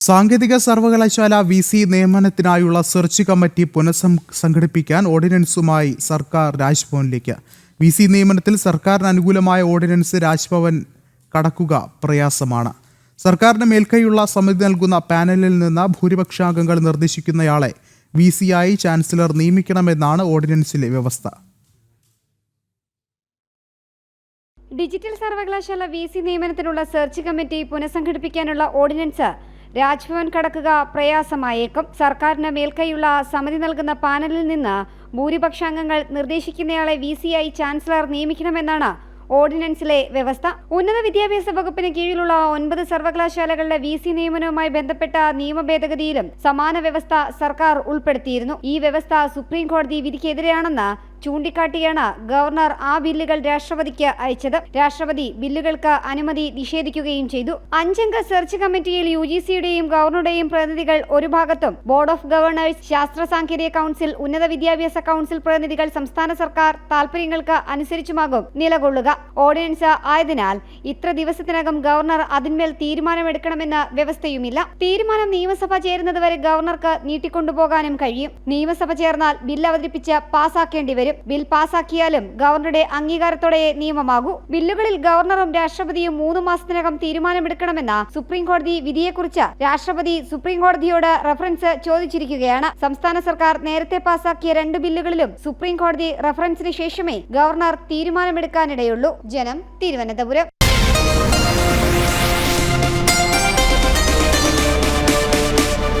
സാങ്കേതിക സർവകലാശാല V C നിയമനത്തിനായുള്ള സെർച്ച് കമ്മിറ്റി പുനഃസം സംഘടിപ്പിക്കാൻ ഓർഡിനൻസുമായി സർക്കാർ രാജ്ഭവനിലേക്ക്. വി സി നിയമനത്തിൽ സർക്കാരിന് അനുകൂലമായ ഓർഡിനൻസ് രാജ്ഭവൻ കടക്കുക പ്രയാസമാണ്. സർക്കാരിന് മേൽക്കൈയുള്ള സമിതി നൽകുന്ന പാനലിൽ നിന്ന് ഭൂരിപക്ഷാംഗങ്ങൾ നിർദ്ദേശിക്കുന്നയാളെ വി സിയായി ചാൻസലർ നിയമിക്കണമെന്നാണ് ഓർഡിനൻസിലെ വ്യവസ്ഥ. ഡിജിറ്റൽ സർവകലാശാല വി സി നിയമനത്തിനുള്ള സെർച്ച് കമ്മിറ്റി പുനഃസംഘടിപ്പിക്കാനുള്ള ഓർഡിനൻസ് രാജ്ഭവൻ കടക്കുക പ്രയാസമായേക്കും. സർക്കാരിന് മേൽക്കൈയുള്ള സമിതി നൽകുന്ന പാനലിൽ നിന്ന് ഭൂരിപക്ഷാംഗങ്ങൾ നിർദ്ദേശിക്കുന്നയാളെ വി സി ഐ ചാൻസലർ നിയമിക്കണമെന്നാണ് ഓർഡിനൻസിലെ വ്യവസ്ഥ. ഉന്നത വിദ്യാഭ്യാസ വകുപ്പിന് കീഴിലുള്ള ഒൻപത് സർവകലാശാലകളുടെ വി സി നിയമനവുമായി ബന്ധപ്പെട്ട നിയമ ഭേദഗതിയിലും സമാന വ്യവസ്ഥ സർക്കാർ ഉൾപ്പെടുത്തിയിരുന്നു. ഈ വ്യവസ്ഥ സുപ്രീം കോടതി വിധിക്കെതിരെയാണെന്ന് ചൂണ്ടിക്കാട്ടിയാണ് ഗവർണർ ആ ബില്ലുകൾ രാഷ്ട്രപതിക്ക് അയച്ചത്. രാഷ്ട്രപതി ബില്ലുകൾക്ക് അനുമതി നിഷേധിക്കുകയും ചെയ്തു. അഞ്ചംഗ സെർച്ച് കമ്മിറ്റിയിൽ യു ജി സിയുടെയും ഗവർണറുടെയും പ്രതിനിധികൾ ഒരു ഭാഗത്തും. ബോർഡ് ഓഫ് ഗവർണേഴ്സ് ശാസ്ത്ര സാങ്കേതിക കൗൺസിൽ ഉന്നത വിദ്യാഭ്യാസ കൗൺസിൽ പ്രതിനിധികൾ സംസ്ഥാന സർക്കാർ താൽപര്യങ്ങൾക്ക് അനുസരിച്ചുമാകും നിലകൊള്ളുക. ഓർഡിനൻസ് ആയതിനാൽ ഇത്ര ദിവസത്തിനകം ഗവർണർ അതിന്മേൽ തീരുമാനമെടുക്കണമെന്ന വ്യവസ്ഥയുമില്ല. തീരുമാനം നിയമസഭ ചേരുന്നതുവരെ ഗവർണർക്ക് നീട്ടിക്കൊണ്ടുപോകാനും കഴിയും. നിയമസഭ ചേർന്നാൽ ബില്ല് അവതരിപ്പിച്ച് പാസാക്കേണ്ടി വരും ബിൽ പാസാക്കിയാലും ഗവർണറുടെ അംഗീകാരത്തോടെ നിയമമാകൂ. ബില്ലുകളിൽ ഗവർണറും രാഷ്ട്രപതിയും മൂന്ന് മാസത്തിനകം തീരുമാനമെടുക്കണമെന്ന സുപ്രീംകോടതി വിധിയെക്കുറിച്ച് രാഷ്ട്രപതി സുപ്രീംകോടതിയോട് റഫറൻസ് ചോദിച്ചിരിക്കുകയാണ്. സംസ്ഥാന സർക്കാർ നേരത്തെ പാസാക്കിയ രണ്ട് ബില്ലുകളിലും സുപ്രീംകോടതി റഫറൻസിന് ശേഷമേ ഗവർണർ തീരുമാനമെടുക്കാനിടയുള്ളൂ. ജനം തിരുവനന്തപുരം.